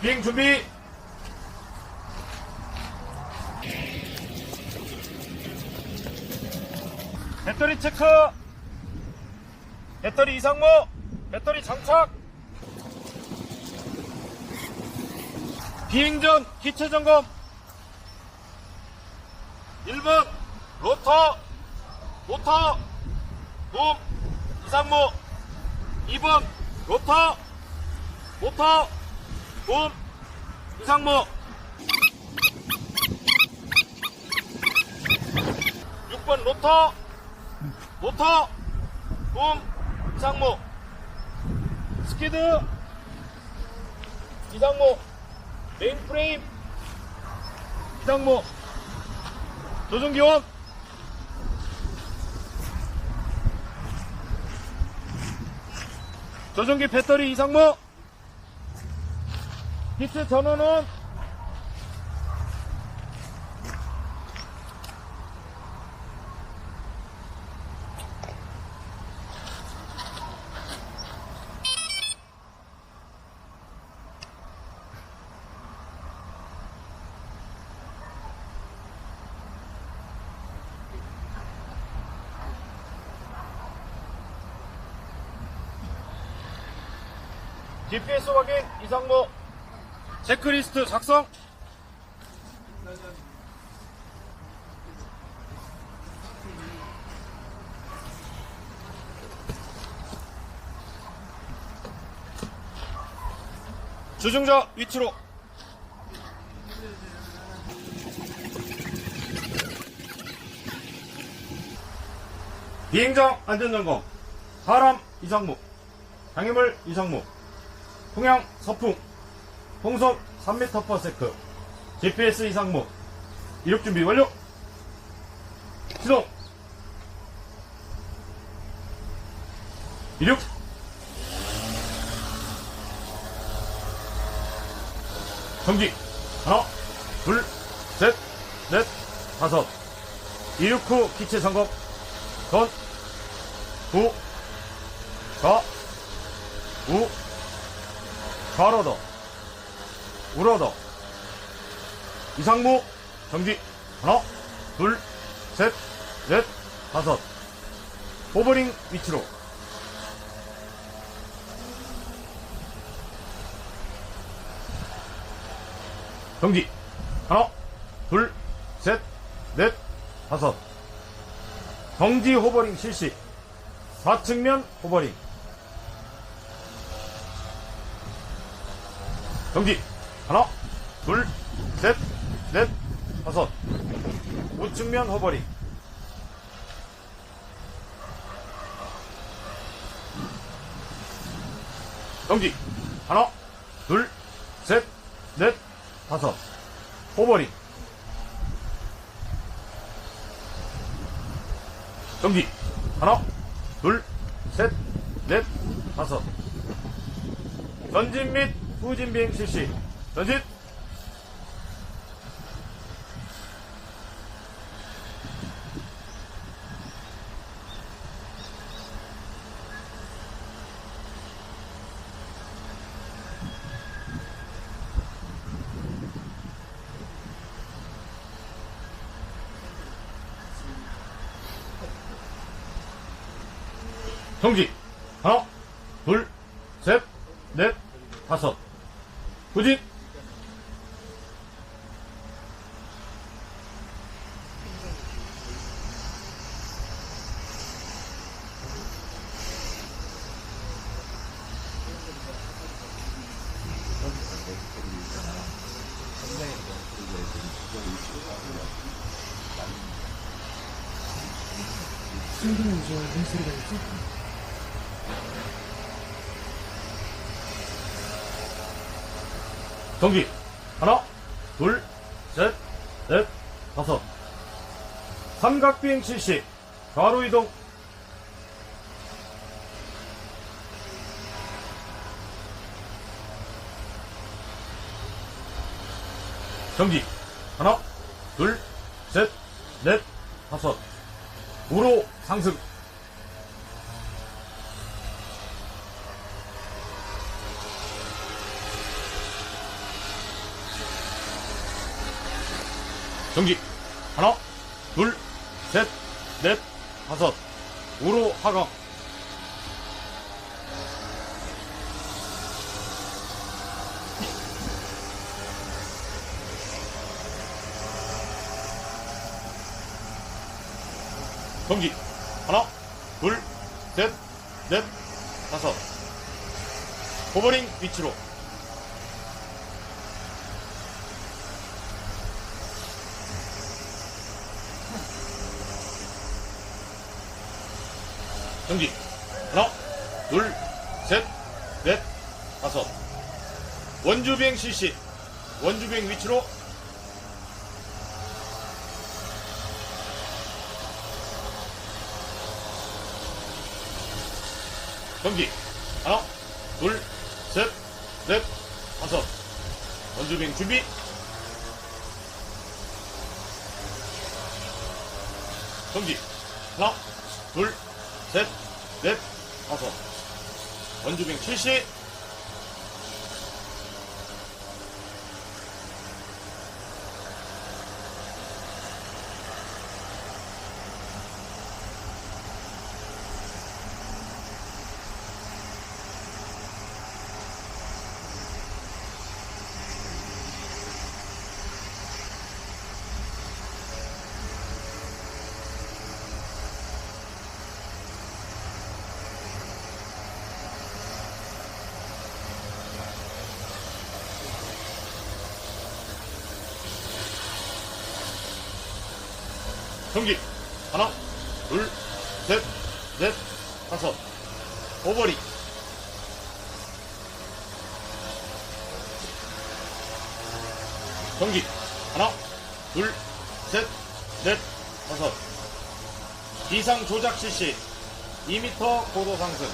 비행 준비. 배터리 체크. 배터리 이상모. 배터리 장착. 비행 전 기체 점검. 1번 로터 모터 붐 이상모 2번 로터 모터 붐 이상모 6번 로터 모터 붐 이상모 스키드 이상모 메인프레임 이상모 조종기원 조종기 배터리 이상모. 히트 전원은 GPS 확인 이상모. 체크리스트 작성. 주중자 위치로. 비행장 안전점검. 사람 이상무 장애물 이상무 풍향 서풍 풍속 3m/s GPS 이상무 이륙 준비 완료! 시동! 이륙! 정지 하나 둘셋넷 다섯. 이륙 후 기체 점검 건 구, 사, 우, 가로더, 우러더, 이상무, 정지, 하나, 둘, 셋, 넷, 다섯, 호버링 위치로, 정지, 하나, 둘, 셋, 넷, 다섯, 정지 호버링 실시, 좌측면 호버링, 정지 하나 둘셋넷 다섯. 우측면 호버링 정지 하나 둘셋넷 다섯. 호버링 정지 하나 둘셋넷 다섯. 전진 및 후진 비행 실시. 전진. 정지. 하나, 둘, 셋, 넷, 다섯. 후진. 승부는 이제 무슨 소리가 있지? 정지. 하나, 둘, 셋, 넷, 다섯. 삼각비행 실시. 가로 이동. 정지. 하나, 둘, 셋, 넷, 다섯. 우로 상승. 경기. 하나 둘셋넷 다섯. 우로 하강. 경기. 하나 둘셋넷 다섯. 호버링 위치로 경기. 하나 둘셋넷 다섯. 원주비행 실시. 원주비행 위치로. 경기. 하나 둘셋넷 다섯. 원주비행 준비. 경기. 하나 둘 셋, 넷, 다섯. 원주빙 실시. 경기. 하나, 둘, 셋, 넷, 다섯. 오버리. 경기. 하나, 둘, 셋, 넷, 다섯. 기상 조작 실시. 2m 고도 상승.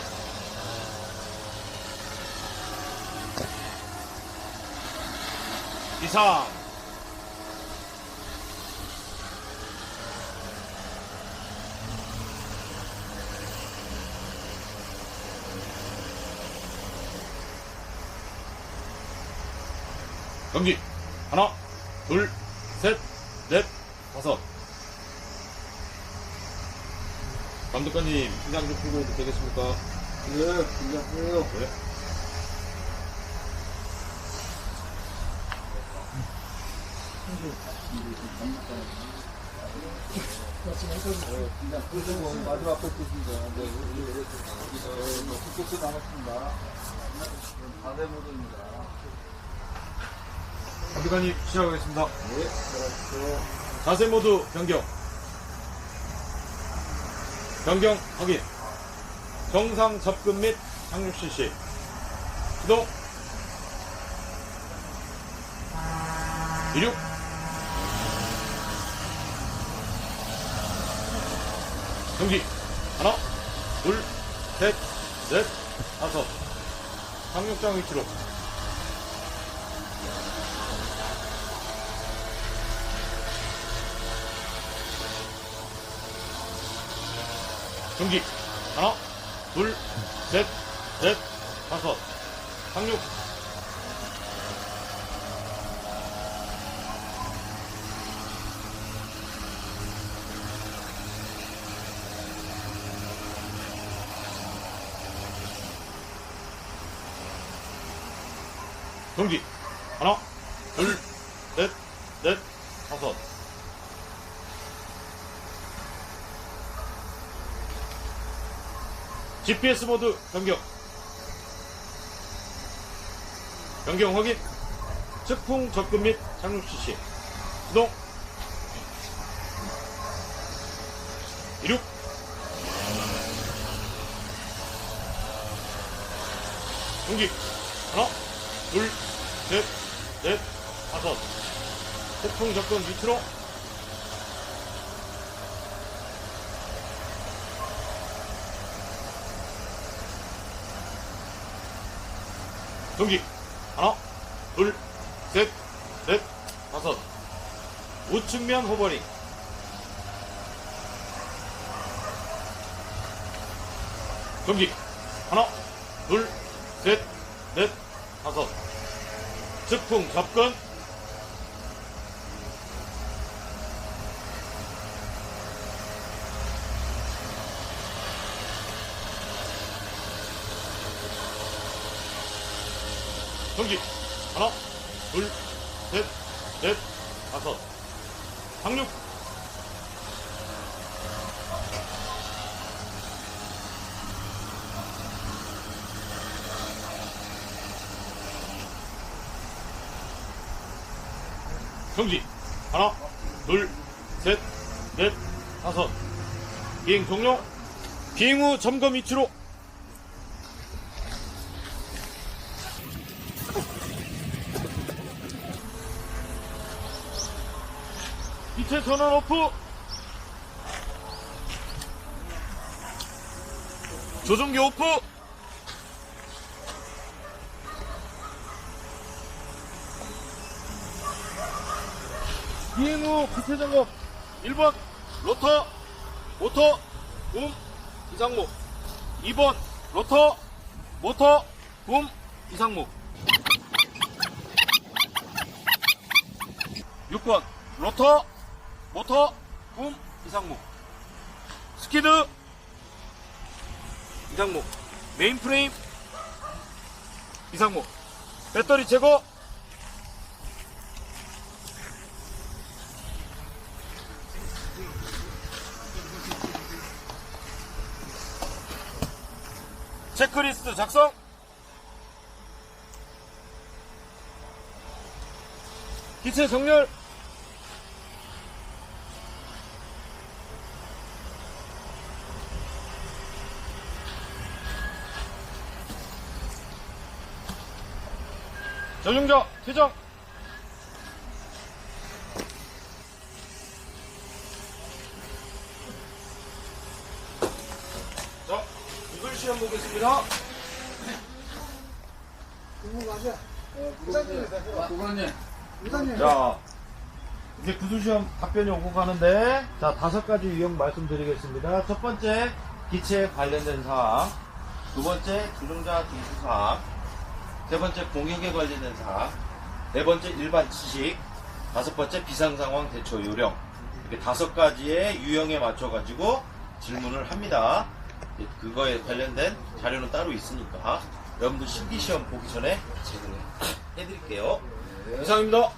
이상. 경기 하나 둘셋넷 다섯 감독관님 긴장 좀 풀고 해도 되겠습니까? 네, 긴장해요. 네. 네, 긴장 풀고 마지막 뺏겠습니다. 네, 우리 여기서 뭐 9코스 남았습니다. 다대 모드입니다. 감독관님 시작하겠습니다. 네, 들어가십시오. 자세 모드 변경. 변경 확인. 정상 접근 및 착륙 실시. 시동. 이륙. 경기. 하나 둘 셋 넷 다섯. 착륙장 위치로 경기. 하나 둘셋넷 다섯. 착륙. 경기. 하나 둘셋넷 다섯 GPS 모드 변경. 변경 확인. 측풍 접근 및 착륙 실시. 이동. 이륙. 경기. 하나, 둘, 셋, 넷, 다섯. 측풍 접근 밑으로. 경기. 하나 둘셋넷 다섯. 우측면 호버링. 경기. 하나 둘셋넷 다섯. 즉풍 접근 경기. 하나, 둘, 셋, 넷, 다섯. 상륙. 경기. 하나, 둘, 셋, 넷, 다섯. 비행 종료. 비행 후 점검 위치로. 전원 오프. 조종기 오프. 비행 후 기체 점검 1번 로터. 모터. 붐. 이상목. 2번 로터. 모터. 붐. 이상목. 6번 로터 모터 붐 이상목. 스키드 이상목. 메인프레임 이상목. 배터리 제거. 체크리스트 작성. 기체 정렬 전용자 퇴장 자 이글 시험 보겠습니다 부관님. 자, 이제 구두시험 답변이 오고 가는데, 자, 다섯 가지 유형 말씀드리겠습니다. 첫 번째, 기체에 관련된 사항. 두 번째, 조종자 등수 사항. 세 번째, 공역에 관련된 사항. 네 번째, 일반 지식. 다섯 번째, 비상상황 대처 요령. 이렇게 다섯 가지의 유형에 맞춰가지고 질문을 합니다. 이제 그거에 관련된 자료는 따로 있으니까, 여러분들 실기시험 보기 전에 제공해 드릴게요. 이상입니다.